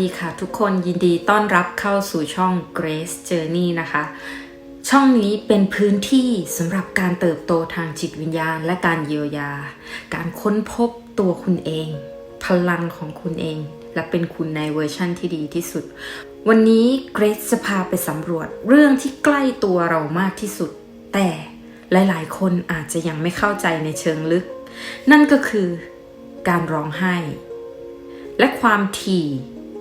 ดีค่ะทุกคนยินดีต้อนรับเข้าสู่ช่อง Grace Journey นะคะ ช่องนี้เป็นพื้นที่สำหรับการเติบโตทางจิตวิญญาณ และการเยียวยา การค้นพบตัวคุณเอง พลังของคุณเอง และเป็นคุณในเวอร์ชั่นที่ดีที่สุด วันนี้ Grace จะพาไปสำรวจเรื่องที่ใกล้ตัวเรามากที่สุด แต่หลาย ๆ คนอาจจะยังไม่เข้าใจในเชิงลึก นั่นก็คือการร้องไห้และความถี่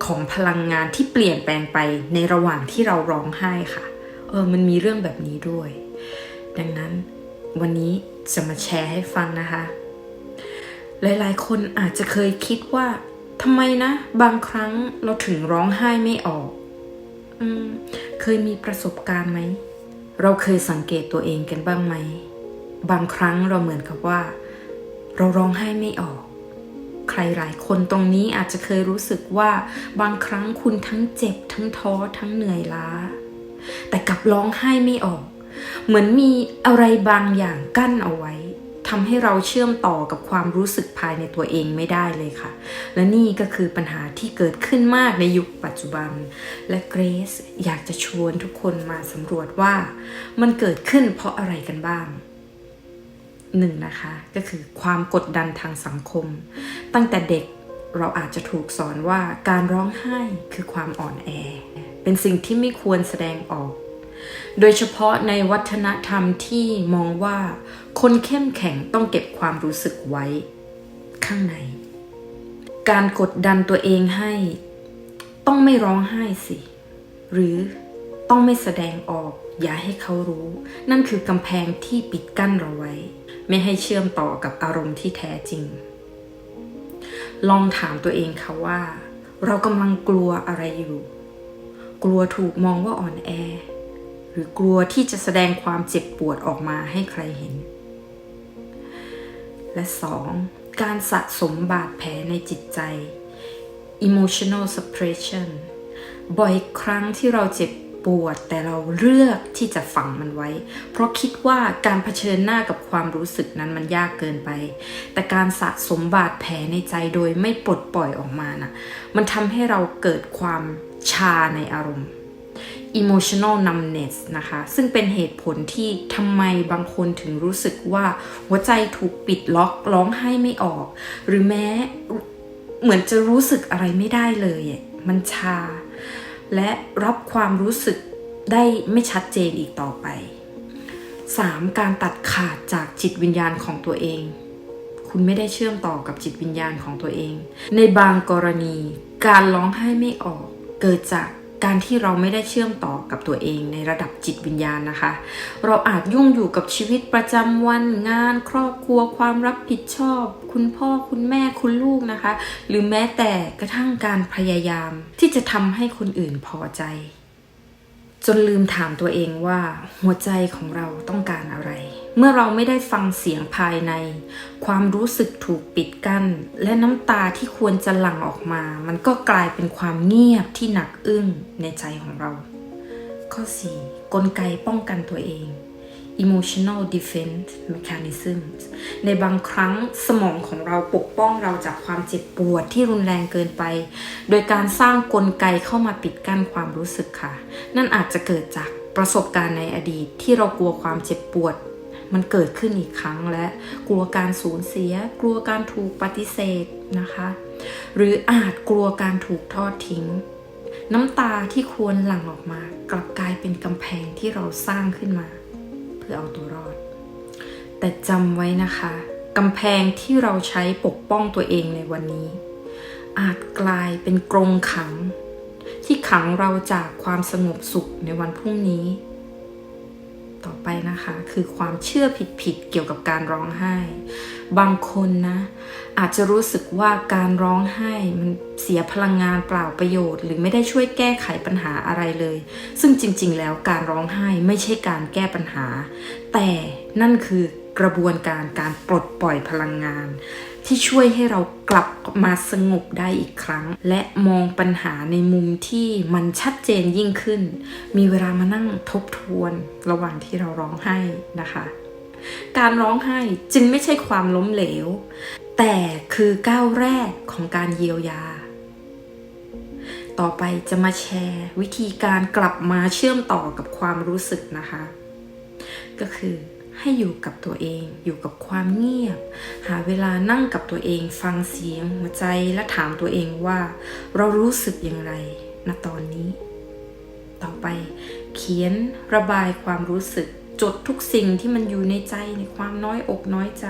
ของพลังงานที่เปลี่ยนแปลงไปในระหว่างที่เราร้องไห้ค่ะ เออ มันมีเรื่องแบบนี้ด้วย ดังนั้นวันนี้จะมาแชร์ให้ฟังนะคะ หลายๆ คนอาจจะเคยคิดว่าทำไมนะ บางครั้งเราถึงร้องไห้ไม่ออกอืมเคยมีประสบการณ์ไหม เราเคยสังเกตตัวเองกันบ้างไหม บางครั้งเราเหมือนกับว่า เราร้องไห้ไม่ออก ใครหลายคนตรงนี้อาจจะเคยรู้สึกว่าบางครั้งคุณทั้งเจ็บ ทั้งท้อทั้งเหนื่อยล้า แต่กลับร้องไห้ไม่ออก เหมือนมีอะไรบางอย่างกั้นเอาไว้ทำให้เราเชื่อมต่อกับความรู้สึกภายในตัวเองไม่ได้เลยค่ะ และนี่ก็คือปัญหาที่เกิดขึ้นมากในยุคปัจจุบัน และเกรซอยากจะชวนทุกคนมาสำรวจว่า มันเกิดขึ้นเพราะอะไรกันบ้าง หนึ่งนะคะ ก็คือความกดดันทางสังคม ตั้งแต่เด็กเราอาจจะถูกสอนว่าการร้องไห้คือความอ่อนแอ เป็นสิ่งที่ไม่ควรแสดงออก โดยเฉพาะในวัฒนธรรมที่มองว่า คนเข้มแข็งต้องเก็บความรู้สึกไว้ ข้างใน การกดดันตัวเองให้ ต้องไม่ร้องไห้สิ หรือต้องไม่แสดงออกอย่าให้เขารู้ นั่นคือกำแพงที่ปิดกั้นเราไว้ ไม่ให้เชื่อมต่อกับอารมณ์ที่แท้จริง ลองถามตัวเองค่ะว่า เรากำลังกลัวอะไรอยู่ กลัวถูกมองว่าอ่อนแอ หรือกลัวที่จะแสดงความเจ็บปวดออกมาให้ใครเห็น และสองการสะสมบาดแผลในจิตใจ emotional suppression บ่อยครั้งที่เราเจ็บ ปวด แต่เราเลือกที่จะฝังมันไว้ เพราะคิดว่าการเผชิญหน้ากับความรู้สึกนั้นมันยากเกินไป แต่การสะสมบาดแผลในใจโดยไม่ปลดปล่อยออกมานะ่ะ มันทำให้เราเกิดความชาในอารมณ์ emotional numbness นะคะ ซึ่งเป็นเหตุผลที่ทำไมบางคนถึงรู้สึกว่าหัวใจถูกปิดล็อกร้องไห้ไม่ออก หรือแม้เหมือนจะรู้สึกอะไรไม่ได้เลย มันชา และรับความรู้สึกได้ไม่ชัดเจนอีกต่อไป 3. การตัดขาดจากจิตวิญญาณของตัวเอง คุณไม่ได้เชื่อมต่อกับจิตวิญญาณของตัวเอง ในบางกรณี การร้องไห้ไม่ออกเกิดจาก การที่เราไม่ได้เชื่อมต่อกับตัวเองในระดับจิตวิญญาณนะคะ เราอาจยุ่งอยู่กับชีวิตประจำวันงาน ครอบครัวความรับผิดชอบ คุณพ่อคุณแม่คุณลูกนะคะ หรือแม้แต่กระทั่งการพยายาม ที่จะทำให้คนอื่นพอใจ จนลืมถามตัวเองว่าหัวใจของเราต้องการอะไร เมื่อเราไม่ได้ฟังเสียงภายใน ความรู้สึกถูกปิดกั้น และน้ำตาที่ควรจะหลั่งออกมา มันก็กลายเป็นความเงียบที่หนักอึ้งในใจของเรา ข้อ 4. กลไกป้องกันตัวเอง emotional defense mechanisms ในบางครั้งสมองของเราปกป้องเราจากความเจ็บปวดที่รุนแรงเกินไป โดยการสร้างกลไกเข้ามาปิดกั้นความรู้สึกค่ะ นั่นอาจจะเกิดจากประสบการณ์ในอดีตที่เรากลัวความเจ็บปวด มันเกิดขึ้นอีกครั้งและกลัวการสูญเสีย กลัวการถูกปฏิเสธนะคะ หรืออาจกลัวการถูกทอดทิ้ง น้ำตาที่ควรหลั่งออกมา กลับกลายเป็นกำแพงที่เราสร้างขึ้นมา เพื่อเอาตัวรอด แต่จำไว้นะคะกำแพงที่เราใช้ปกป้องตัวเองในวันนี้ อาจกลายเป็นกรงขัง ที่ขังเราจากความสงบสุขในวันพรุ่งนี้ ต่อไปนะคะ คือความเชื่อผิดๆเกี่ยวกับการร้องไห้ บางคนนะ อาจจะรู้สึกว่าการร้องไห้มันเสียพลังงานเปล่าประโยชน์ หรือไม่ได้ช่วยแก้ไขปัญหาอะไรเลย ซึ่งจริง ๆ แล้วการร้องไห้ไม่ใช่การแก้ปัญหา แต่นั่นคือกระบวนการการปลดปล่อยพลังงาน ที่ช่วยให้เรากลับมาสงบได้อีกครั้ง และมองปัญหาในมุมที่มันชัดเจนยิ่งขึ้น มีเวลามานั่งทบทวนระหว่างที่เราร้องไห้นะคะ การร้องไห้จึงไม่ใช่ความล้มเหลว แต่คือก้าวแรกของการเยียวยา ต่อไปจะมาแชร์ วิธีการกลับมาเชื่อมต่อกับความรู้สึกนะคะ ก็คือ ให้อยู่กับตัวเอง อยู่กับความเงียบ หาเวลานั่งกับตัวเอง ฟังเสียง หัวใจและถามตัวเองว่า เรารู้สึกอย่างไรณตอนนี้ ต่อไป เขียนระบายความรู้สึก จดทุกสิ่งที่มันอยู่ในใจในความน้อยอกน้อยใจ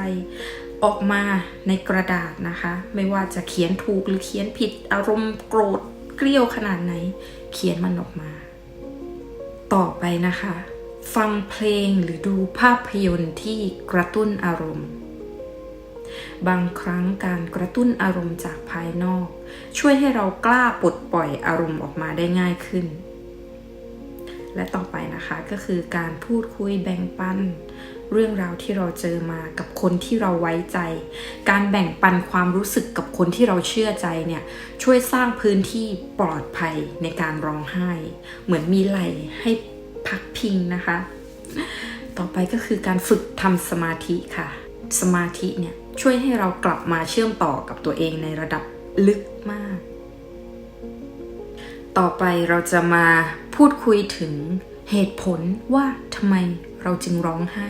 ออกมาในกระดาษนะคะ ไม่ว่าจะเขียนถูกหรือเขียนผิดอารมณ์โกรธเกลี้ยวขนาดไหน เขียนมันออกมา ต่อไปนะคะ ฟังเพลงหรือดูภาพยนตร์ที่กระตุ้นอารมณ์ บางครั้งการกระตุ้นอารมณ์จากภายนอก ช่วยให้เรากล้าปลดปล่อยอารมณ์ออกมาได้ง่ายขึ้น และต่อไปนะคะก็คือการพูดคุยแบ่งปัน เรื่องราวที่เราเจอมากับคนที่เราไว้ใจ การแบ่งปันความรู้สึกกับคนที่เราเชื่อใจเนี่ยช่วยสร้างพื้นที่ปลอดภัยในการร้องไห้ เหมือนมีไหลให้ พักพิงนะคะ ต่อไปก็คือการฝึกทำสมาธิค่ะ สมาธิเนี่ยช่วยให้เรากลับมาเชื่อมต่อกับตัวเองในระดับลึกมาก ต่อไปเราจะมาพูดคุยถึงเหตุผลว่าทำไมเราจึงร้องไห้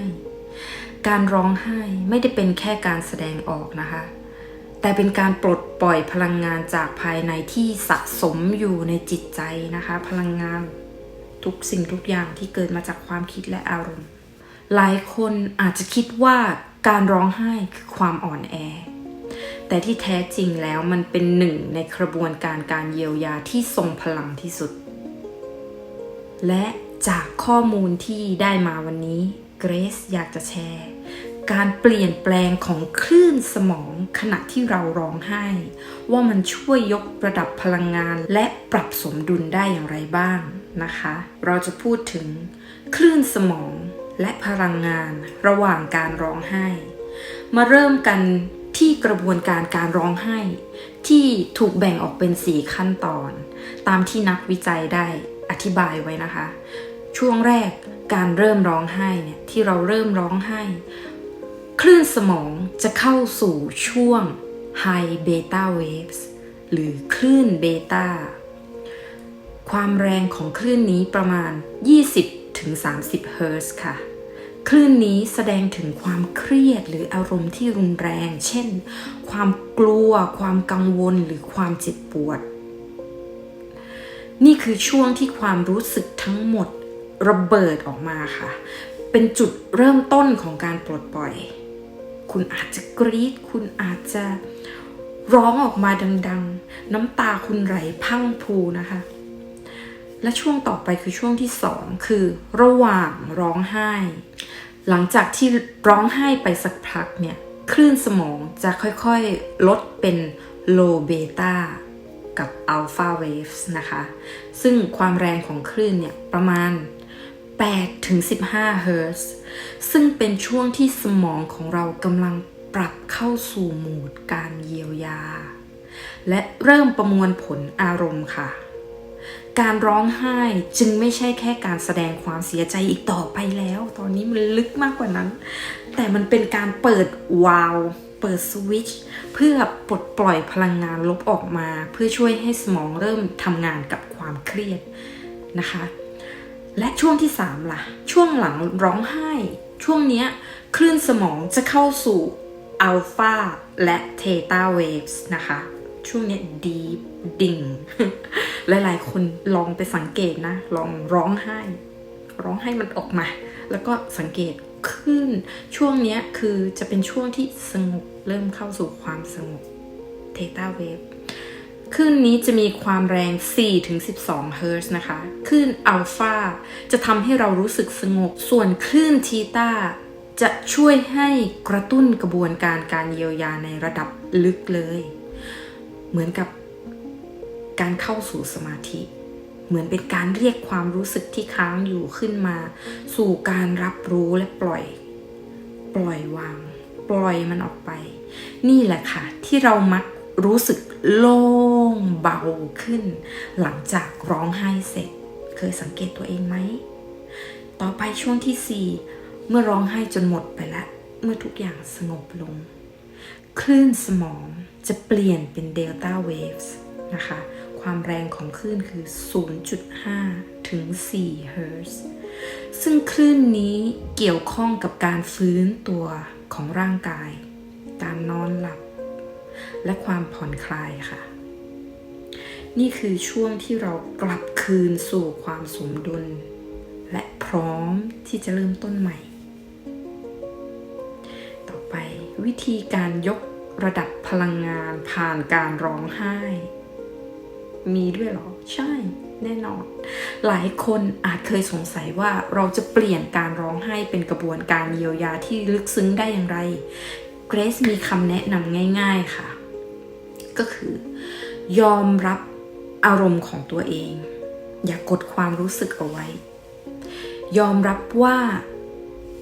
การร้องไห้ไม่ได้เป็นแค่การแสดงออกนะคะ แต่เป็นการปลดปล่อยพลังงานจากภายในที่สะสมอยู่ในจิตใจนะคะ พลังงาน ทุกสิ่งทุกอย่างที่เกิดมาจากความคิดและอารมณ์ หลายคนอาจจะคิดว่าการร้องไห้คือความอ่อนแอ แต่ที่แท้จริงแล้วมันเป็นหนึ่งในกระบวนการการเยียวยาที่ทรงพลังที่สุด และจากข้อมูลที่ได้มาวันนี้เกรซอยากจะแชร์ การเปลี่ยนแปลงของคลื่นสมองขณะที่เราร้องไห้ ว่ามันช่วยยกระดับพลังงานและปรับสมดุลได้อย่างไรบ้าง นะคะ เราจะพูดถึงคลื่นสมองและพลังงานระหว่างการร้องไห้ มาเริ่มกันที่กระบวนการการร้องไห้ ที่ถูกแบ่งออกเป็น4ขั้นตอน ตามที่นักวิจัยได้อธิบายไว้นะคะ ช่วงแรกการเริ่มร้องไห้เนี่ยที่เราเริ่มร้องไห้ คลื่นสมองจะเข้าสู่ช่วง High Beta Waves หรือคลื่นเบต้า ความแรงของคลื่นนี้ประมาณ 20-30เฮิร์ตซ์ค่ะ คลื่นนี้แสดงถึงความเครียดหรืออารมณ์ที่รุนแรง เช่น ความกลัว ความกังวลหรือความเจ็บปวด นี่คือช่วงที่ความรู้สึกทั้งหมดระเบิดออกมาค่ะ เป็นจุดเริ่มต้นของการปลดปล่อย คุณอาจจะกรีด คุณอาจจะร้องออกมาดัง ๆ น้ำตาคุณไหลพังพูนะคะ และช่วงต่อไปคือช่วงที่สองคือระหว่างร้องไห้ หลังจากที่ร้องไห้ไปสักพักเนี่ยคลื่นสมองจะค่อยๆลดเป็น low beta กับ alpha waves นะคะ ซึ่งความแรงของคลื่นเนี่ยประมาณ8ถึง15เฮิร์ตซ์ซึ่งเป็นช่วงที่สมองของเรากำลังปรับเข้าสู่โหมดการเยียวยา และเริ่มประมวลผลอารมณ์ค่ะ การร้องไห้จึงไม่ใช่แค่การแสดงความเสียใจอีกต่อไปแล้ว ตอนนี้มันลึกมากกว่านั้น แต่มันเป็นการเปิดวาล์วเปิดสวิตช์เพื่อปลดปล่อยพลังงานลบออกมา เพื่อช่วยให้สมองเริ่มทำงานกับความเครียดนะคะ และช่วงที่ 3 ล่ะ ช่วงหลังร้องไห้ ช่วงนี้คลื่นสมองจะเข้าสู่อัลฟาและเทตาเวฟส์นะคะ ช่วงนี้ดีดิ่ง หลายๆ คนลองไปสังเกตนะ ลองร้องไห้ ร้องไห้มันออกมา แล้วก็สังเกตขึ้น ช่วงนี้คือจะเป็นช่วงที่สงบ เริ่มเข้าสู่ความสงบเทต้าเวฟคลื่นนี้จะมีความแรง 4-12 เฮิร์ตซ์นะคะ คลื่นอัลฟาจะทำให้เรารู้สึกสงบ ส่วนคลื่นทีตาจะช่วยให้กระตุ้นกระบวนการการเยียวยาในระดับลึกเลย เหมือนกับ การเข้าสู่สมาธิ เหมือนเป็นการเรียกความรู้สึกที่ค้างอยู่ขึ้นมา สู่การรับรู้และปล่อย ปล่อยวาง ปล่อยมันออกไป นี่แหละค่ะ ที่เรามักรู้สึกโล่งเบาขึ้น หลังจากร้องไห้เสร็จ เคยสังเกตตัวเองไหม ต่อไปช่วงที่ 4 เมื่อร้องไห้จนหมดไปแล้วเมื่อทุกอย่างสงบลง คลื่นสมองจะเปลี่ยนเป็นเดลต้าเวฟส์นะคะ ความแรงของคลื่นคือ 0.5 ถึง 4 เฮิรตซ์ซึ่งคลื่นนี้เกี่ยวข้องกับการฟื้นตัวของร่างกาย การนอนหลับ และความผ่อนคลายค่ะ นี่คือช่วงที่เรากลับคืนสู่ความสมดุล และพร้อมที่จะเริ่มต้นใหม่ ต่อไปวิธีการยกระดับพลังงานผ่านการร้องไห้ มีด้วยเหรอ ใช่แน่นอน หลายคนอาจเคยสงสัยว่าเราจะเปลี่ยนการร้องไห้เป็นกระบวนการเยียวยาที่ลึกซึ้งได้อย่างไร เกรซมีคำแนะนำง่าย ๆค่ะ ก็คือ ยอมรับอารมณ์ของตัวเอง อย่ากกดความรู้สึกเอาไว้ ยอมรับว่า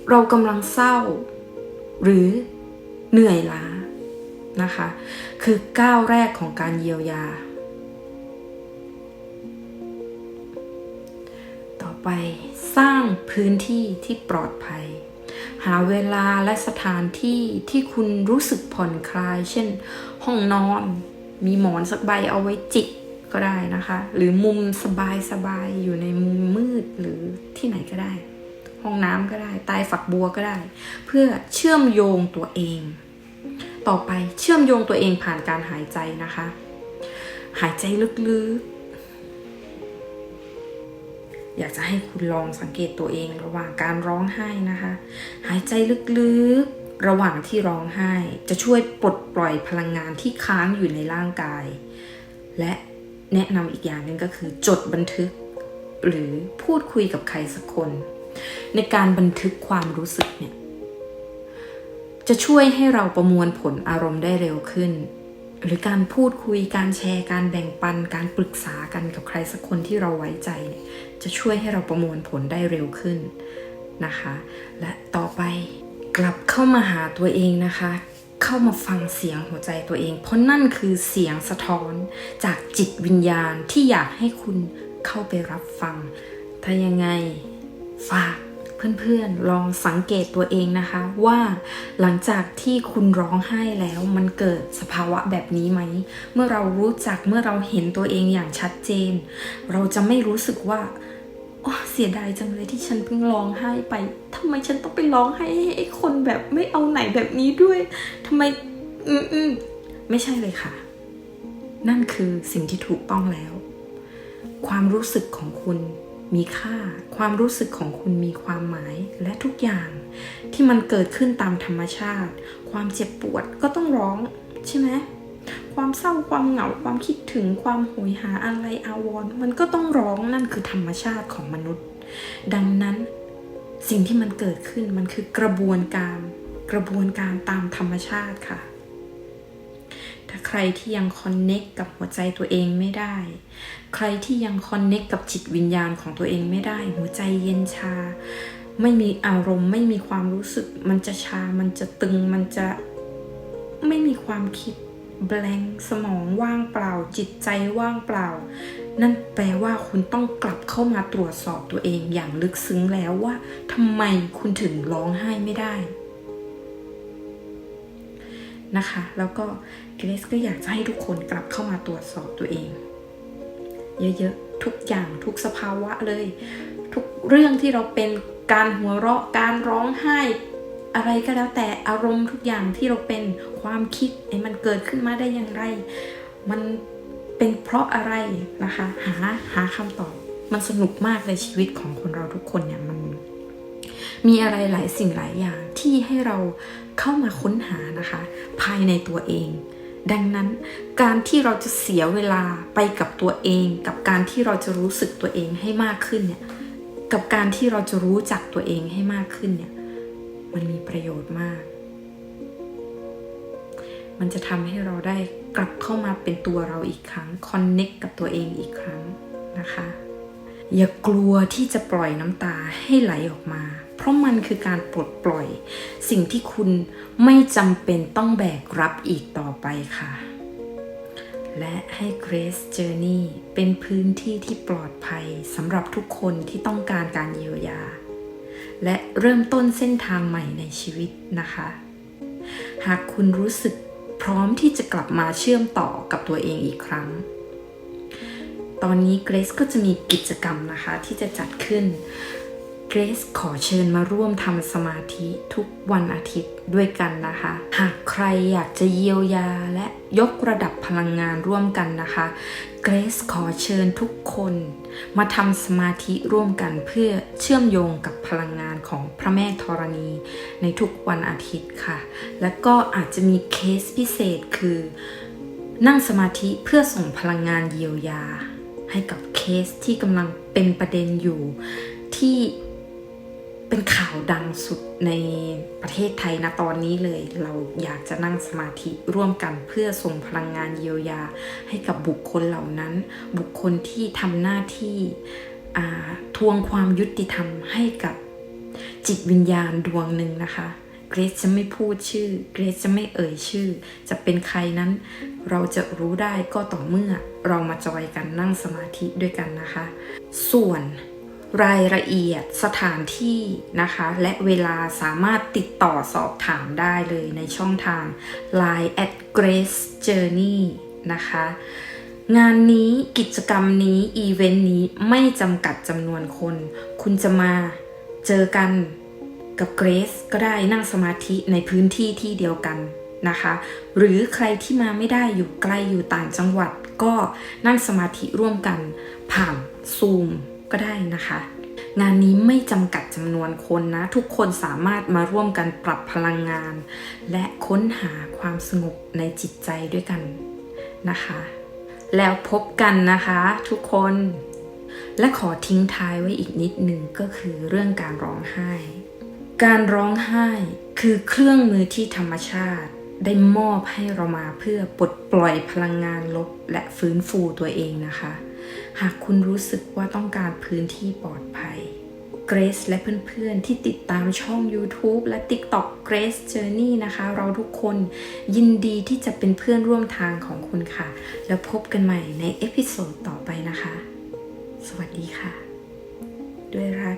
เรากำลังเศร้า หรือเหนื่อยล้านะคะ คือก้าวแรกของการเยียวยา ไป สร้างพื้นที่ที่ปลอดภัย หาเวลาและสถานที่ที่คุณรู้สึกผ่อนคลาย เช่น ห้องนอน มีหมอนสักใบเอาไว้จิกก็ได้นะคะ หรือมุมสบายสบายๆอยู่ในมุมมืดหรือที่ไหนก็ได้ ห้องน้ำก็ได้ใต้ฝักบัวก็ได้ เพื่อเชื่อมโยงตัวเอง ต่อไปเชื่อมโยงตัวเองผ่านการหายใจนะคะ หายใจลึกๆ อยากจะให้คุณลองสังเกตตัวเองระหว่างการร้องไห้นะคะ หายใจลึกๆ ระหว่างที่ร้องไห้ จะช่วยปลดปล่อยพลังงานที่ค้างอยู่ในร่างกาย และแนะนำอีกอย่างหนึ่งก็คือจดบันทึก หรือพูดคุยกับใครสักคน ในการบันทึกความรู้สึกเนี่ย จะช่วยให้เราประมวลผลอารมณ์ได้เร็วขึ้นหรือการพูดคุยการแชร์การแบ่งปันการปรึกษากันกับใครสักคนที่เราไว้ใจเนี่ย จะช่วยให้เราประมวลผลได้เร็วขึ้นนะคะ และต่อไปกลับเข้ามาหาตัวเองนะคะ เข้ามาฟังเสียงหัวใจตัวเอง เพราะนั่นคือเสียงสะท้อนจากจิตวิญญาณที่อยากให้คุณเข้าไปรับฟัง ถ้ายังไงฝาก เพื่อนๆลองสังเกตตัวเองนะคะว่าหลังจากที่คุณร้องไห้แล้วมันเกิดสภาวะแบบนี้ไหม เมื่อเรารู้จักเมื่อเราเห็นตัวเองอย่างชัดเจน เราจะไม่รู้สึกว่าโอ้เสียดายจังเลยที่ฉันเพิ่งร้องไห้ไปทำไมฉันต้องไปร้องไห้ให้ไอ้คนแบบไม่เอาไหนแบบนี้ด้วยทำไม อืมอืมไม่ใช่เลยค่ะ นั่นคือสิ่งที่ถูกต้องแล้ว ความรู้สึกของคุณ มีค่า ความรู้สึกของคุณมีความหมายและทุกอย่าง ที่มันเกิดขึ้นตามธรรมชาติ ความเจ็บปวดก็ต้องร้องใช่ไหมความเศร้าความเหงาความคิดถึงความโหยหาอะไรอาวรณ์มันก็ต้องร้องนั่นคือธรรมชาติของมนุษย์ ดังนั้นสิ่งที่มันเกิดขึ้นมันคือกระบวนการ กระบวนการตามธรรมชาติค่ะ ถ้าใครที่ยังคอนเน็กกับหัวใจตัวเองไม่ได้ ใครที่ยังคอนเน็กกับจิตวิญญาณของตัวเองไม่ได้ หัวใจเย็นชา ไม่มีอารมณ์ ไม่มีความรู้สึก มันจะชา มันจะตึง มันจะไม่มีความคิดแบงสมองว่างเปล่า จิตใจว่างเปล่า นั่นแปลว่าคุณต้องกลับเข้ามาตรวจสอบตัวเองอย่างลึกซึ้งแล้วว่าทำไมคุณถึงร้องไห้ไม่ได้นะคะ แล้วก็ เกรซก็อยากจะให้ทุกคนกลับเข้ามาตรวจสอบตัวเอง เยอะๆ ทุกอย่างทุกสภาวะเลย ทุกเรื่องที่เราเป็นการหัวเราะการร้องไห้ อะไรก็แล้วแต่อารมณ์ทุกอย่างที่เราเป็นความคิดไอ้มันเกิดขึ้นมาได้อย่างไร มันเป็นเพราะอะไรนะคะ หาหาคำตอบมันสนุกมากเลยชีวิตของคนเราทุกคนเนี่ยมันมีอะไรหลายสิ่งหลายอย่างที่ให้เราเข้ามาค้นหานะคะ ภายในตัวเอง ดังนั้นการที่เราจะเสียเวลาไปกับตัวเอง กับการที่เราจะรู้สึกตัวเองให้มากขึ้นเนี่ยกับการที่เราจะรู้จักตัวเองให้มากขึ้นเนี่ยมันมีประโยชน์มาก มันจะทำให้เราได้กลับเข้ามาเป็นตัวเราอีกครั้งคอนเน็กกับตัวเองอีกครั้งนะคะ อย่ากลัวที่จะปล่อยน้ำตาให้ไหลออกมา ราะมันคือการปลดปล่อย สิ่งที่คุณไม่จำเป็นต้องแบกรับอีกต่อไปค่ะ และให้ Grace Journey เป็นพื้นที่ที่ปลอดภัยสำหรับทุกคนที่ต้องการการเยียวยา และเริ่มต้นเส้นทางใหม่ในชีวิตนะคะ หากคุณรู้สึกพร้อมที่จะกลับมาเชื่อมต่อกับตัวเองอีกครั้ง ตอนนี้เกรซก็จะมีกิจกรรมนะคะที่จะจัดขึ้น เกรซขอเชิญมาร่วมทำสมาธิทุกวันอาทิตย์ด้วยกันนะคะ หากใครอยากจะเยียวยาและยกระดับพลังงานร่วมกันนะคะ เกรซขอเชิญทุกคน มาทำสมาธิร่วมกันเพื่อเชื่อมโยงกับพลังงานของพระแม่ธรณี ในทุกวันอาทิตย์ค่ะ และก็อาจจะมีเคสพิเศษคือ นั่งสมาธิเพื่อส่งพลังงานเยียวยา ให้กับเคสที่กำลังเป็นประเด็นอยู่ที่ เป็นข่าวดังสุดในประเทศไทยนะตอนนี้เลย เราอยากจะนั่งสมาธิร่วมกันเพื่อส่งพลังงานเยียวยา ให้กับบุคคลเหล่านั้น บุคคลที่ทำหน้าที่ทวงความยุติธรรมให้กับจิตวิญญาณดวงหนึ่งนะคะเกรซจะไม่พูดชื่อเกรซจะไม่เอ่ยชื่อ จะเป็นใครนั้น เราจะรู้ได้ก็ต่อเมื่อเรามาจอยกันนั่งสมาธิด้วยกันนะคะ ส่วน รายละเอียดสถานที่นะคะ และเวลาสามารถติดต่อสอบถามได้เลยในช่องทาง Line at Grace Journey นะคะ งานนี้กิจกรรมนี้อีเวนต์นี้ไม่จำกัดจำนวนคน คุณจะมาเจอกันกับเกรซก็ได้นั่งสมาธิในพื้นที่ที่เดียวกันนะคะ หรือใครที่มาไม่ได้อยู่ไกลอยู่ต่างจังหวัดก็นั่งสมาธิร่วมกันผ่านซูม ก็ได้นะคะ งานนี้ไม่จำกัดจำนวนคนนะ ทุกคนสามารถมาร่วมกันปรับพลังงาน และค้นหาความสงบในจิตใจด้วยกันนะคะ แล้วพบกันนะคะทุกคน และขอทิ้งท้ายไว้อีกนิดหนึ่งก็คือเรื่องการร้องไห้ การร้องไห้คือเครื่องมือที่ธรรมชาติได้มอบให้เรามาเพื่อปลดปล่อยพลังงานลบและฟื้นฟูตัวเองนะคะ หากคุณรู้สึกว่าต้องการพื้นที่ปลอดภัย เกรซและเพื่อนๆ ที่ติดตามช่อง YouTube และ TikTok Grace Journey นะคะ เราทุกคนยินดีที่จะเป็นเพื่อนร่วมทางของคุณค่ะ แล้วพบกันใหม่ในเอพิโซดต่อไปนะคะ สวัสดีค่ะ ด้วยรัก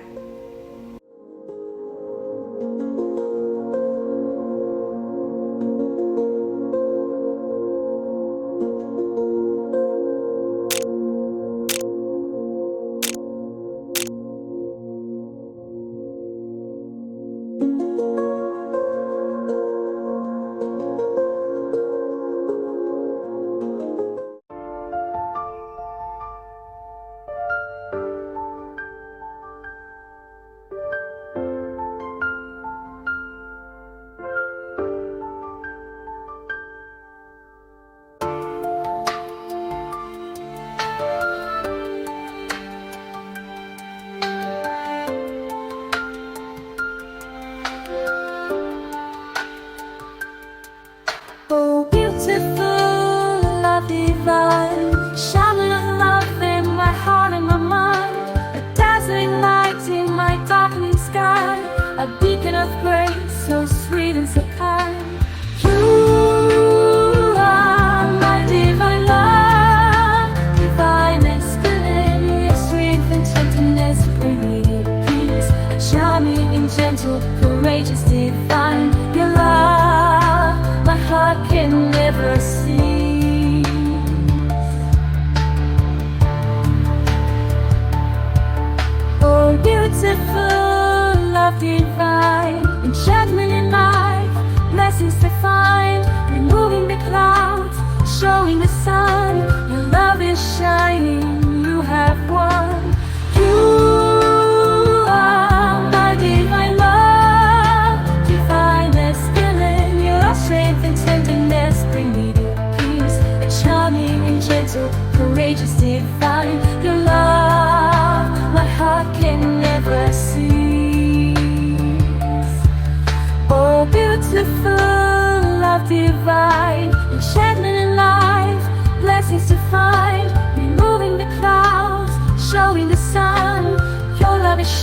sun. Your love is shining,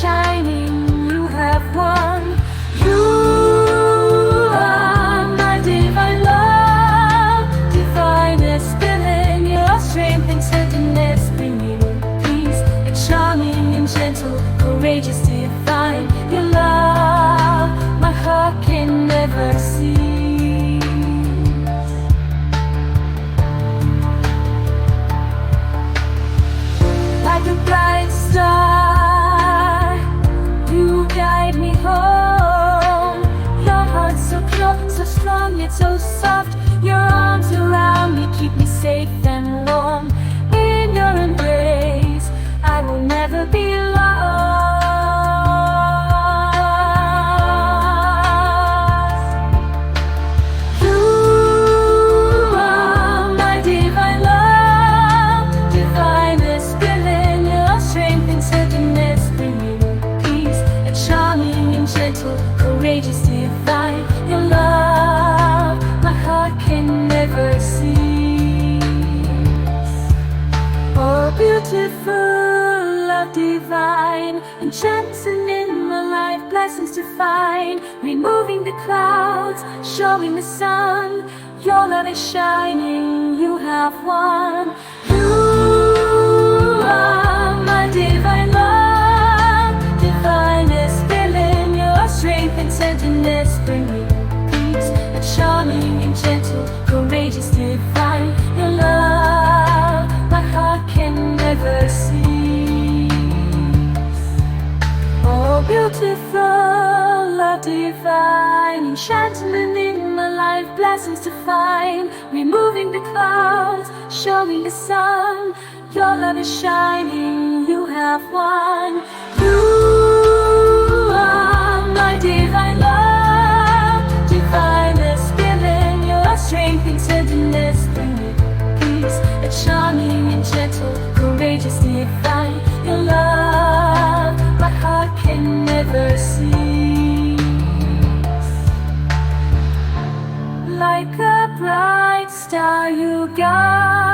shine. so strong, yet so soft. Your arms around me keep me safe. To find, removing the clouds, showing the sun. Your love is shining, you have won. You are my divine love, divinest feeling, your strength and tenderness bring me peace. A charming and gentle, courageous, divine, your love, my heart can never cease. Beautiful, love divine, enchantment in my life, blessings to find, removing the clouds, showing the sun. Your love is shining, you have won. You are my divine love, divinest feeling, your strength and tenderness bring me peace. A charming and gentle, courageous, divine, never. Like a bright star, you guide.